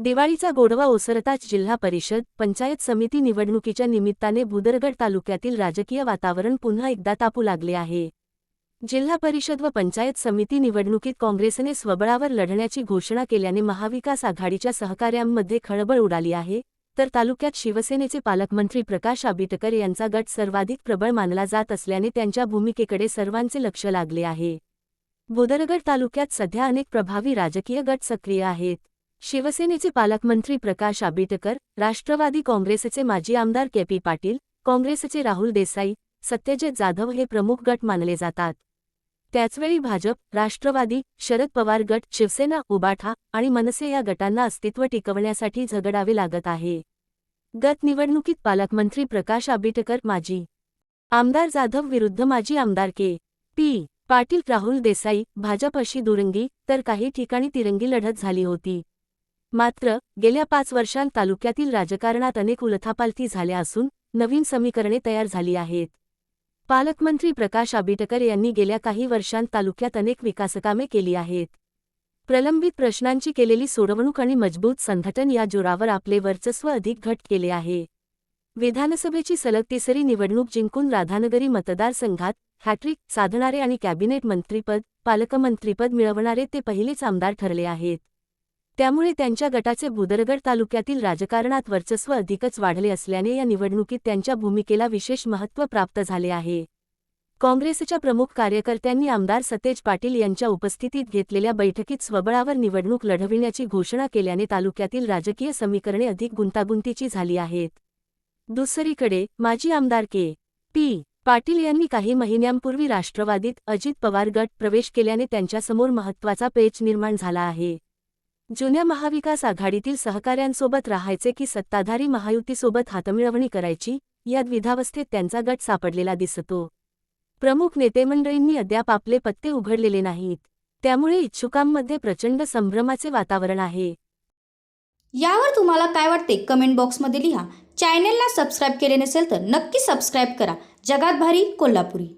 दिवाळीचा गोडवा ओसरताच जिल्हा परिषद पंचायत समिती निवडणुकीच्या निमित्ताने भुदरगड तालुक्यातील राजकीय वातावरण पुन्हा एकदा तापू लागले आहे. जिल्हा परिषद व पंचायत समिती निवडणुकीत काँग्रेसने स्वबळावर लढण्याची घोषणा केल्याने महाविकास आघाडीच्या सहकाऱ्यांमध्ये खळबळ उडाली आहे. तर तालुक्यात शिवसेनेचे पालकमंत्री प्रकाश आबिटकर यांचा गट सर्वाधिक प्रबळ मानला जात असल्याने त्यांच्या भूमिकेकडे सर्वांचे लक्ष लागले आहे. भुदरगड तालुक्यात सध्या अनेक प्रभावी राजकीय गट सक्रिय आहेत. शिवसेनेचे पालकमंत्री प्रकाश आबिटकर राष्ट्रवादी काँग्रेसचे माजी आमदार के पी पाटील काँग्रेसचे राहुल देसाई सत्यजित जाधव हे प्रमुख गट मानले जातात. त्याचवेळी भाजप राष्ट्रवादी शरद पवार गट शिवसेना उबाठा आणि मनसे या गटांना अस्तित्व टिकवण्यासाठी झगडावे लागत आहे. गत निवडणुकीत पालकमंत्री प्रकाश आबिटकर माजी आमदार जाधव विरुद्ध माजी आमदार के पी पाटील राहुल देसाई भाजप अशी दुरंगी तर काही ठिकाणी तिरंगी लढत झाली होती. मात्र गेल्या पाच वर्षांत तालुक्यातील राजकारणात अनेक उलथापालथी झाल्या असून नवीन समीकरणे तयार झाली आहेत. पालकमंत्री प्रकाश आबिटकर यांनी गेल्या काही वर्षांत तालुक्यात अनेक विकासकामे केली आहेत. प्रलंबित प्रश्नांची केलेली सोडवणूक आणि मजबूत संघटन या जोरावर आपले वर्चस्व अधिक घट केले आहे. विधानसभेची सलग तिसरी निवडणूक जिंकून राधानगरी मतदारसंघात हॅट्रिक साधणारे आणि कॅबिनेट मंत्रीपद पालकमंत्रीपद मिळवणारे ते पहिलेच आमदार ठरले आहेत. त्यामुळे त्यांच्या गटाचे बुदरगड तालुक्यातील राजकारणात वर्चस्व अधिकच वाढले असल्याने या निवडणुकीत त्यांच्या भूमिकेला विशेष महत्त्व प्राप्त झाले आहे. काँग्रेसच्या प्रमुख कार्यकर्त्यांनी आमदार सतेज पाटील यांच्या उपस्थितीत घेतलेल्या बैठकीत स्वबळावर निवडणूक लढविण्याची घोषणा केल्याने तालुक्यातील राजकीय समीकरणे अधिक गुंतागुंतीची झाली आहेत. दुसरीकडे माजी आमदार के. पी. पाटील यांनी काही महिन्यांपूर्वी राष्ट्रवादीत अजित पवार गट प्रवेश केल्याने त्यांच्यासमोर महत्त्वाचा पेच निर्माण झाला आहे. जुन्या महाविकास आघाडीतील सहकाऱ्यांसोबत राहायचे की सत्ताधारी महायुतीसोबत हातमिळवणी करायची या द्विधावस्थेत त्यांचा गट सापडलेला दिसतो. प्रमुख नेतेमंडळींनी अद्याप आपले पत्ते उघडलेले नाहीत. त्यामुळे इच्छुकांमध्ये प्रचंड संभ्रमाचे वातावरण आहे. यावर तुम्हाला काय वाटते? कमेंट बॉक्समध्ये लिहा. चॅनेलला सबस्क्राईब केले नसेल तर नक्की सबस्क्राईब करा. जगात भारी कोल्हापुरी.